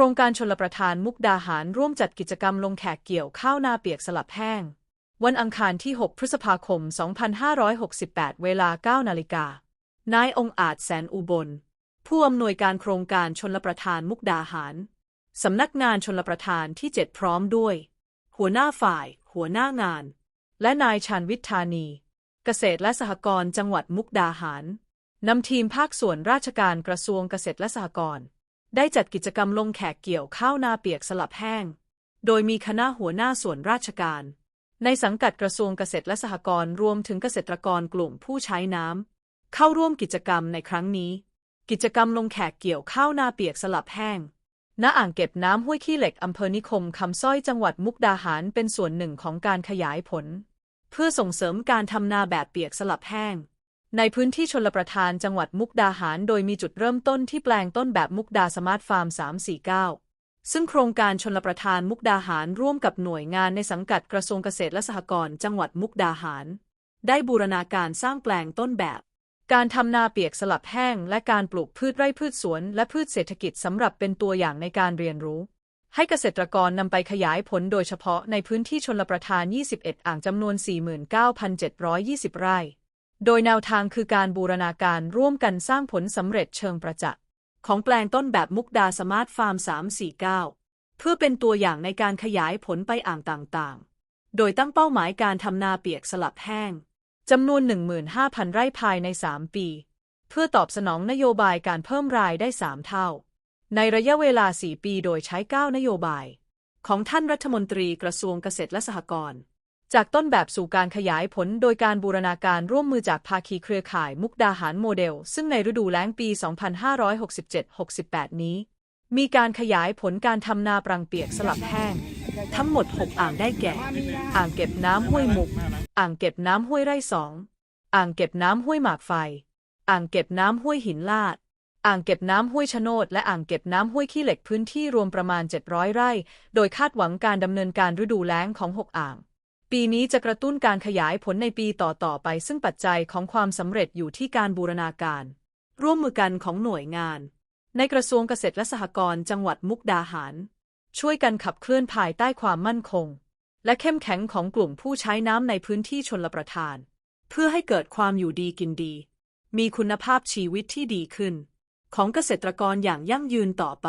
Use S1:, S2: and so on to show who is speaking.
S1: รงการชลประทานมุกดาหารร่วมจัดกิจกรรมลงแขกเกี่ยวข้าวนาเปียกสลับแห้ง วันอังคารที่ 6 พฤษภาคม 2568 เวลา 9 นาฬิกา นายองอาจแสนอุบล ผู้อำนวยการโครงการชนลประทานมุกดาหาร สำนักงานชนลประทานที่ 7 พร้อมด้วย หัวหน้าฝ่าย หัวหน้างาน และนายชาญวิทธานี เกษตรและสหกรณ์จังหวัดมุกดาหารนำทีมภาคส่วนราชการกระทรวงเกษตรและสหกรณ์ ได้จัดกิจกรรมลงแขกเกี่ยวข้าวนาเปียกสลับแห้ง โดยมีคณะหัวหน้าส่วนราชการ ในสังกัดกระทรวงเกษตรและสหกรณ์รวมถึงเกษตรกรกลุ่มผู้ใช้น้ำเข้าร่วมกิจกรรมในครั้งนี้ กิจกรรมลงแขกเกี่ยวข้าวนาเปียกสลับแห้ง ณ อ่างเก็บน้ำห้วยขี้เหล็กอำเภอนิคมคำสร้อยจังหวัดมุกดาหารเป็นส่วนหนึ่งของการขยายผล เพื่อส่งเสริมการทำนาแบบเปียกสลับแห้ง ในพื้นที่ชนลประทานจังหวัดมุกดาหาร โดยมีจุดเริ่มต้นที่แปลงต้นแบบมุกดาสมาร์ทฟาร์ม 349 ซึ่งโครงการชนลประทานมุกดาหารร่วมกับหน่วยงานในสังกัดกระทรวงเกษตรและสหกรณ์จังหวัดมุกดาหาร ได้บูรณาการสร้างแปลงต้นแบบ การทำนาเปียกสลับแห้ง และการปลูกพืชไร่พืชสวน และพืชเศรษฐกิจสำหรับเป็นตัวอย่างในการเรียนรู้ให้เกษตรกรนำไปขยายผลโดยเฉพาะในพื้นที่ชนลประทาน 21 อ่างจำนวน 49,720 ไร่ โดยแนวทางคือการบูรณาการร่วมกันสร้างผลสำเร็จเชิงประจักษ์ของแปลงต้นแบบมุกดาสมาร์ทฟาร์ม 349 เพื่อเป็นตัวอย่างในการขยายผลไปอ่างต่างๆ โดยตั้งเป้าหมายการทำนาเปียกสลับแห้งจำนวน 15,000 ไร่ภายใน 3 ปี เพื่อตอบสนองนโยบายการเพิ่มรายได้ 3 เท่า ในระยะเวลา 4 ปีโดยใช้ 9 นโยบาย ของท่านรัฐมนตรีกระทรวงเกษตรและสหกรณ์ จากต้นแบบสู่การขยายผลโดยการบูรณาการร่วมมือจากภาคีเครือข่ายมุกดาหารโมเดล ซึ่งในฤดูแล้งปี 2567-68 นี้ มีการขยายผลการทำนาปรังเปียกสลับแห้ง ทั้งหมด 6 อ่างได้แก่ อ่างเก็บน้ำห้วยมุก อ่างเก็บน้ำห้วยไร่สอง อ่างเก็บน้ำห้วยหมากไฟ อ่างเก็บน้ำห้วยหินลาดอ่างเก็บน้ำห้วยชะโนดและอ่างเก็บน้ำห้วยขี้เหล็กพื้นที่รวมประมาณ 700 ไร่ โดยคาดหวังการดำเนินการฤดูแล้งของ 6 อ่าง ปีนี้จะกระตุ้นการขยายผลในปีต่อๆไป ซึ่งปัจจัยของความสำเร็จอยู่ที่การบูรณาการ ร่วมมือกันของหน่วยงาน ในกระทรวงเกษตรและสหกรณ์จังหวัดมุกดาหาร ช่วยกันขับเคลื่อนภายใต้ความมั่นคง และเข้มแข็งของกลุ่มผู้ใช้น้ำในพื้นที่ชนลประทาน เพื่อให้เกิดความอยู่ดีกินดี มีคุณภาพชีวิตที่ดีขึ้น ของเกษตรกรอย่างยั่งยืนต่อไป